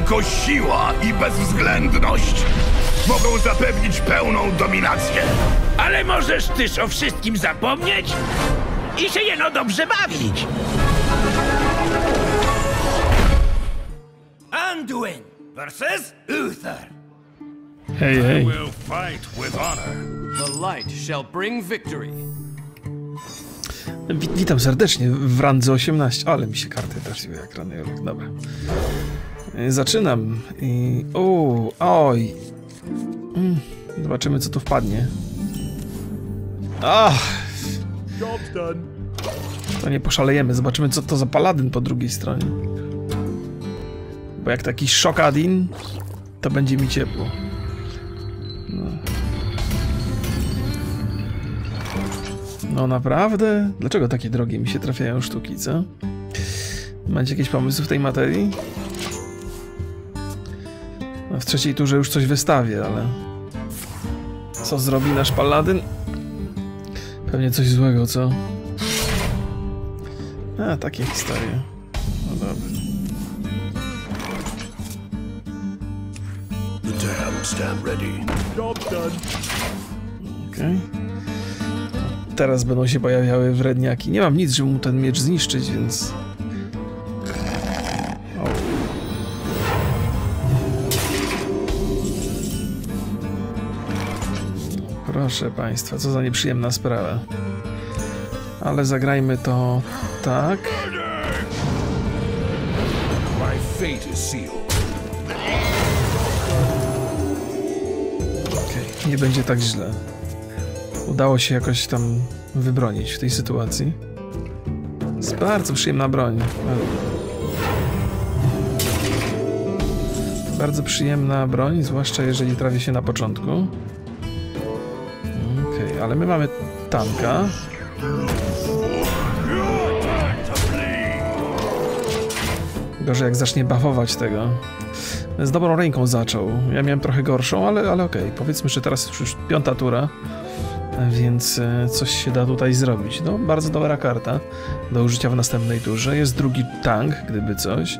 Tylko siła i bezwzględność mogą zapewnić pełną dominację. Ale możesz też o wszystkim zapomnieć i się jeno dobrze bawić. Anduin versus Uther. Hej, hej. Will fight with honor. The light shall bring victory. Wit- witam serdecznie w randze 18. Ale mi się karty trafiły jak rany. Dobra. Y, Zaczynam. I... Oj. Mm, Zobaczymy, co tu wpadnie. Ach, to nie poszalejemy. Zobaczymy, co to za paladyn po drugiej stronie. Bo jak taki szokadin, to będzie mi ciepło. No. no naprawdę? Dlaczego takie drogie mi się trafiają sztuki, co? Macie jakieś pomysły w tej materii? W trzeciej turze już coś wystawię, ale... Co zrobi nasz paladyn? Pewnie coś złego, co? A, takie historie. No dobra. The damned stand ready. Done. Okej. Teraz będą się pojawiały wredniaki. Nie mam nic, żeby mu ten miecz zniszczyć, więc... Proszę Państwa, co za nieprzyjemna sprawa. Ale zagrajmy to tak. Okej, nie będzie tak źle. Udało się jakoś tam wybronić w tej sytuacji. Jest bardzo przyjemna broń. Bardzo przyjemna broń, zwłaszcza jeżeli trafi się na początku. Ale my mamy tanka. Gorzej jak zacznie bafować tego. Z dobrą ręką zaczął. Ja miałem trochę gorszą, ale, ale okej. Powiedzmy, że teraz już piąta tura, więc e, coś się da tutaj zrobić. No, bardzo dobra karta do użycia w następnej turze. Jest drugi tank, gdyby coś.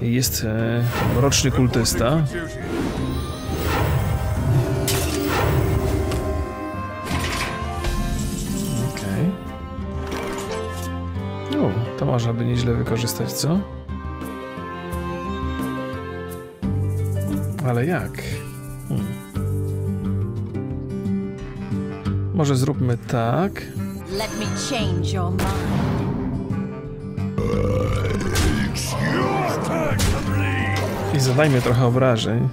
Jest e, roczny kultysta. Można by nieźle wykorzystać, co? Ale jak? Hmm. Może zróbmy tak. Let me change your mind. I zadajmy trochę obrażeń.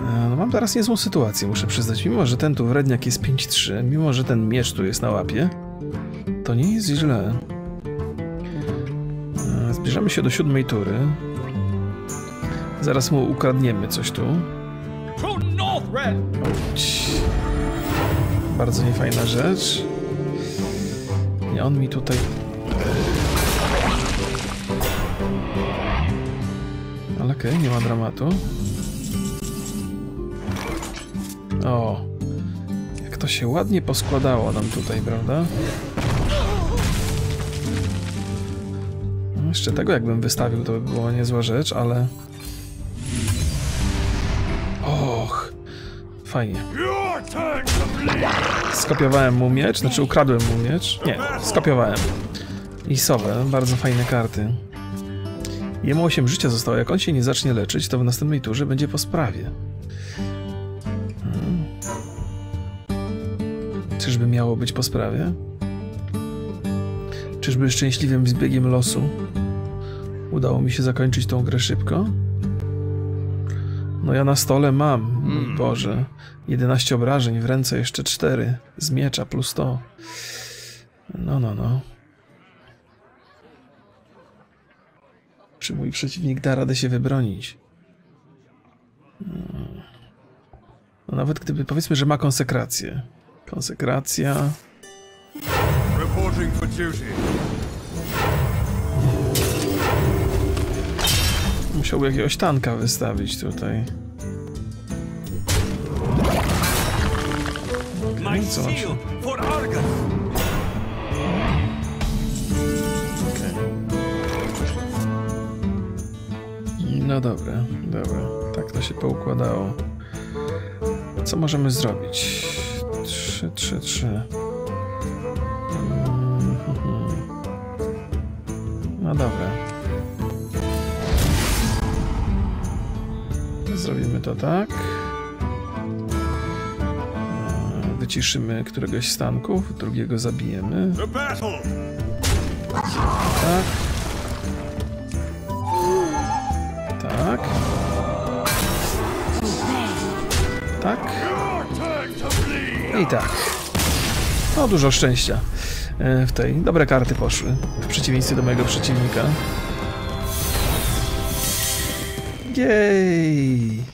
E, No mam teraz niezłą sytuację, muszę przyznać. Mimo, że ten tu wredniak jest 5-3, mimo, że ten miecz tu jest na łapie, to nie jest źle. Zbliżamy się do siódmej tury. Zaraz mu ukradniemy coś tu. Bardzo niefajna rzecz. Nie, on mi tutaj... Ale okej, nie ma dramatu. O! Jak to się ładnie poskładało nam tutaj, prawda? Jeszcze tego jakbym wystawił, to by była niezła rzecz, ale... Och! Fajnie. Skopiowałem mu miecz, znaczy ukradłem mu miecz. Nie, skopiowałem. I sowę, bardzo fajne karty. Jemu 8 życia zostało. Jak on się nie zacznie leczyć, to w następnej turze będzie po sprawie. Hmm. Czyżby miało być po sprawie? Czyżby szczęśliwym zbiegiem losu udało mi się zakończyć tą grę szybko? No ja na stole mam, mój Boże. 11 obrażeń, w ręce jeszcze 4. Z miecza plus to. No, no, no. Czy mój przeciwnik da radę się wybronić? Hmm. No nawet gdyby, powiedzmy, że ma konsekrację. Konsekracja. Reporting for duty. Musiałby jakiegoś tanka wystawić tutaj. Co for Argus. Okej. No dobra, dobra. Tak to się poukładało. Co możemy zrobić? Trzy, trzy, trzy. Mm, mhm. No dobra. Zrobimy to tak. E, Wyciszymy któregoś z tanków, drugiego zabijemy. Tak. Tak. Tak. I tak. No, dużo szczęścia e, w tej. Dobre karty poszły, w przeciwieństwie do mojego przeciwnika. Yay!